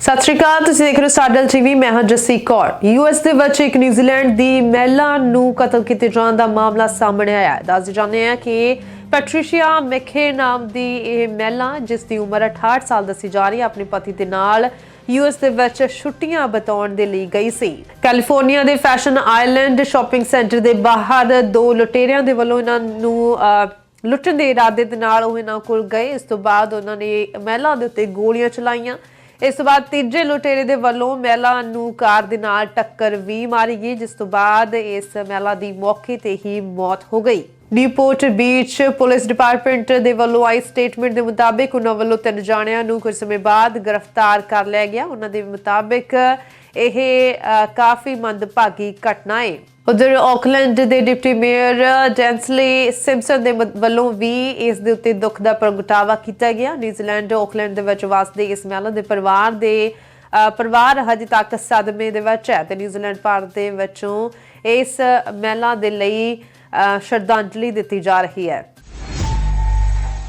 ਸਤਿ ਸ਼੍ਰੀ ਅਕਾਲ ਤੁਸੀਂ ਦੇਖ ਰਹੇ ਹੋ ਸਾਡਲ ਟੀਵੀ ਮੈਂ ਹਾਂ ਜੱਸੀ ਕੌਰ। ਯੂਐਸ ਦੇ ਵਿੱਚ ਇੱਕ ਨਿਊਜ਼ੀਲੈਂਡ ਦੀ ਮਹਿਲਾ ਨੂੰ ਕਤਲ ਕੀਤੇ ਜਾਣ ਦਾ ਮਾਮਲਾ ਸਾਹਮਣੇ ਆਇਆ ਹੈ। ਦੱਸ ਜਾਂਦੇ ਹਾਂ ਕਿ ਪੈਟਰੀਸ਼ੀਆ ਮੈਖੇ ਨਾਮ ਦੀ ਇਹ ਮਹਿਲਾ ਜਿਸ ਦੀ ਉਮਰ 68 ਸਾਲ ਦੱਸੀ ਜਾ ਰਹੀ ਹੈ ਆਪਣੇ ਪਤੀ ਦੇ ਨਾਲ ਯੂਐਸ ਦੇ ਵਿੱਚ ਛੁੱਟੀਆਂ ਬਿਤਾਉਣ ਦੇ ਲਈ ਗਈ ਸੀ। ਕੈਲੀਫੋਰਨੀਆ ਦੇ ਫੈਸ਼ਨ ਆਈਲੈਂਡ ਸ਼ਾਪਿੰਗ ਸੈਂਟਰ ਦੇ ਬਾਹਰ ਦੋ ਲੁਟੇਰਿਆਂ ਦੇ ਵੱਲੋਂ ਇਹਨਾਂ ਨੂੰ ਅਹ, ਲੁੱਟਣ ਦੇ ਇਰਾਦੇ ਦੇ ਨਾਲ ਉਹ ਇਹਨਾਂ ਕੋਲ ਗਏ। ਇਸ ਤੋਂ ਬਾਅਦ ਉਹਨਾਂ ਨੇ ਮਹਿਲਾ ਦੇ ਉੱਤੇ ਗੋਲੀਆਂ ਚਲਾਈਆਂ। ਇਸ ਤੋਂ ਬਾਅਦ ਤੀਜੇ ਲੁਟੇਰੇ ਦੇ ਵੱਲੋਂ ਮਹਿਲਾ ਨੂੰ ਕਾਰ ਦੇ ਨਾਲ ਟੱਕਰ ਵੀ ਮਾਰੀ ਗਈ, ਜਿਸ ਤੋਂ ਬਾਅਦ ਇਸ ਮਹਿਲਾ ਦੀ ਮੌਕੇ ਤੇ ਹੀ ਮੌਤ ਹੋ ਗਈ। ਨਿਊਪੋਰਟ ਬੀਚ ਪੁਲਿਸ ਡਿਪਾਰਟਮੈਂਟ ਦੇ ਵੱਲੋਂ ਆਈ ਸਟੇਟਮੈਂਟ ਦੇ ਮੁਤਾਬਿਕ ਉਹਨਾਂ ਵੱਲੋਂ ਤਿੰਨ ਜਾਣਿਆਂ ਨੂੰ ਕੁਝ ਸਮੇਂ ਬਾਅਦ ਗ੍ਰਿਫਤਾਰ ਕਰ ਲਿਆ ਗਿਆ। ਉਹਨਾਂ ਦੇ ਮੁਤਾਬਿਕ ਇਹ ਕਾਫੀ ਮੰਦਭਾਗੀ ਘਟਨਾ ਹੈ ਉਧਰ ਆਕਲੈਂਡ ਦੇ ਡਿਪਟੀ ਮੇਅਰ ਜੈਂਸਲੀ ਸਿੰਪਸਨ ਦੇ ਮ- ਵੱਲੋਂ ਵੀ ਇਸ ਦੇ ਉੱਤੇ ਦੁੱਖ ਦਾ ਪ੍ਰਗਟਾਵਾ ਕੀਤਾ ਗਿਆ। ਨਿਊਜ਼ੀਲੈਂਡ ਆਕਲੈਂਡ ਦੇ ਵਿੱਚ ਵਸਦੇ ਇਸ ਮਹਿਲਾ ਦੇ ਪਰਿਵਾਰ ਦੇ ਪਰਿਵਾਰ ਹਜੇ ਤੱਕ ਸਦਮੇ ਦੇ ਵਿੱਚ ਹੈ ਤੇ ਨਿਊਜ਼ੀਲੈਂਡ ਭਾਰਤ ਦੇ ਵਿੱਚੋਂ ਇਸ ਮਹਿਲਾ ਦੇ ਲਈ ਸ਼ਰਧਾਂਜਲੀ ਦਿੱਤੀ ਜਾ ਰਹੀ ਹੈ।